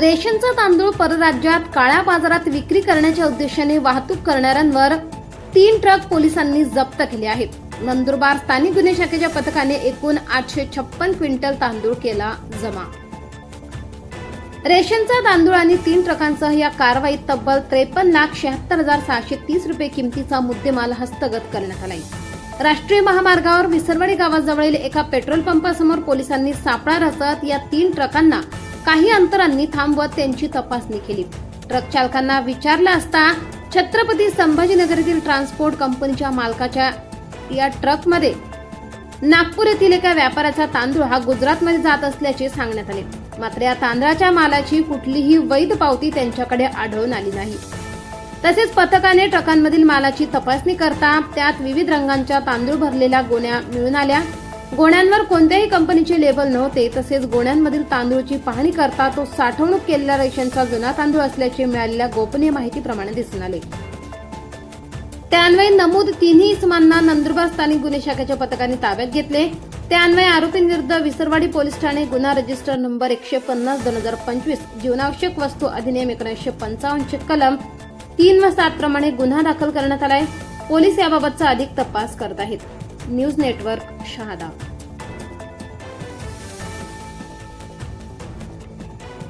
रेशनचा तांदूळ परराज्यात काळ्या बाजारात विक्री करण्याच्या उद्देशाने वाहतूक करणाऱ्यांवर तीन ट्रक पोलिसांनी जप्त केले आहेत. नंदुरबार स्थानिक गुन्हे शाखेच्या पथकाने एकूण आठशे छप्पन क्विंटल तांदूळ केला जमा. रेशनचा तांदूळ आणि तीन ट्रकांसह या कारवाईत तब्बल त्रेपन्न लाख शहात्तर हजार सहाशे तीस रुपये किमतीचा मुद्देमाल हस्तगत करण्यात आलाय. राष्ट्रीय महामार्गावर विसरवाडी गावाजवळील एका पेट्रोल पंपासमोर पोलिसांनी सापळा रचत या तीन ट्रकांना काही अंतरांनी थांबवत त्यांची तपासणी केली. ट्रक चालकांना विचारलं असता छत्रपती संभाजीनगरीतील ट्रान्सपोर्ट कंपनीच्या मालकाच्या या ट्रकमध्ये नागपूर येथील एका व्यापाऱ्याचा तांदूळ हा गुजरातमध्ये जात असल्याचे सांगण्यात आले. मात्र या तांदळाच्या मालाची कुठलीही वैध पावती त्यांच्याकडे आढळून आली नाही. तसेच पथकाने ट्रकांमधील मालाची तपासणी करता त्यात विविध रंगांच्या तांदूळ भरलेल्या गोण्या मिळून आल्या. गोण्यांवर कोणत्याही कंपनीचे लेबल नव्हते तसेच गोण्यांमधील तांदूळची पाहणी करता तो साठवणूक केलेल्या रेशनचा जुना तांदूळ असल्याचे मिळालेल्या गोपनीय माहितीप्रमाणे दिसून आले. त्यान्वये नमूद तिन्ही इसमांना नंदुरबार स्थानिक गुन्हे शाखेच्या पथकाने ताब्यात घेतले. त्यान्वये आरोपींविरुद्ध विसरवाडी पोलीस ठाणे गुन्हा रजिस्टर नंबर एकशे पन्नास दोन हजार पंचवीस जीवनावश्यक वस्तू अधिनियम एकोणीसशे पंचावन्नचे कलम तीन व सात प्रमाणे गुन्हा दाखल करण्यात आलाय. पोलीस याबाबतचा अधिक तपास करत आहेत. News network Shahada.